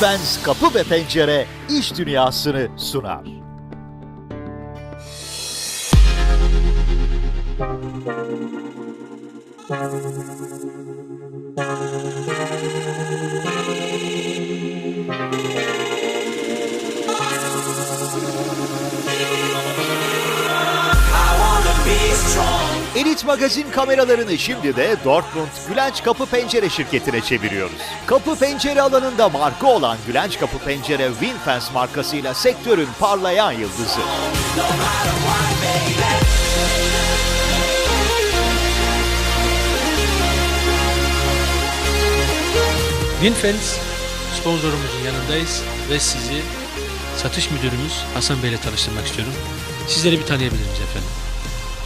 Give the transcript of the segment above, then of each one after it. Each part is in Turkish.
Winfence Kapı ve Pencere iş dünyasını sunar. Elit Magazin kameralarını şimdi de Dortmund Gülenç Kapı Pencere şirketine çeviriyoruz. Kapı pencere alanında marka olan Gülenç Kapı Pencere Winfence markasıyla sektörün parlayan yıldızı. Winfence sponsorumuzun yanındayız ve sizi satış müdürümüz Hasan Bey ile tanıştırmak istiyorum. Sizleri bir tanıyabilir miyiz efendim?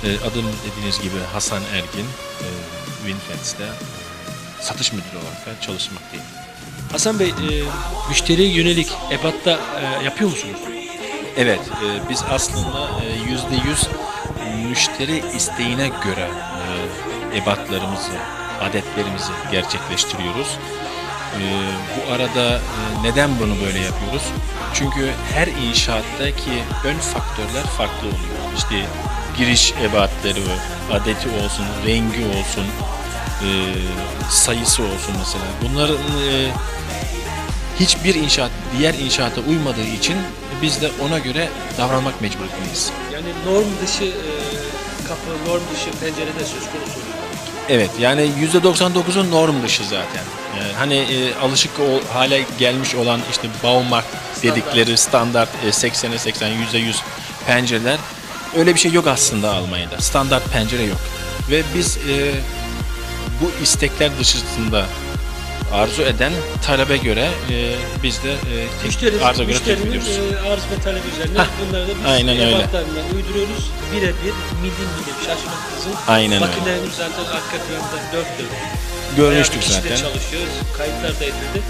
E, Adım dediğiniz gibi Hasan Ergin. E, Winfence'de satış müdürü olarak çalışmaktayım. Hasan Bey, e, müşteriye yönelik ebatta e, yapıyor musunuz? Evet, e, biz aslında e, yüzde yüz müşteri isteğine göre e, ebatlarımızı, adetlerimizi gerçekleştiriyoruz. E, bu arada e, neden bunu böyle yapıyoruz? Çünkü her inşaattaki ön faktörler farklı oluyor. İşte giriş ebatları, adeti olsun, rengi olsun, e, sayısı olsun mesela. Bunların e, hiçbir inşaat diğer inşaata uymadığı için biz de ona göre davranmak mecburiyetindeyiz. Yani norm dışı e, kapı, norm dışı pencerede söz konusu. Evet yani %99'un norm dışı zaten. Ee, hani e, alışık o hale gelmiş olan işte Baumarkt dedikleri standart e, 80'e 80 %100 pencereler öyle bir şey yok aslında Almanya'da. Standart pencere yok. Ve biz e, bu istekler dışında arzu eden talebe göre e, biz de e, Müşterinin, arza göre teklif ediyoruz. e, arz ve talebi üzerine Hah, bunları da biz aynen öyle. uyduruyoruz. Birebir milim milim şaşmaksızın. Aynen. Makinelerimiz zaten arka planda dört dört. Görmüştük zaten. çalışıyoruz. Kayıtlar da edildi.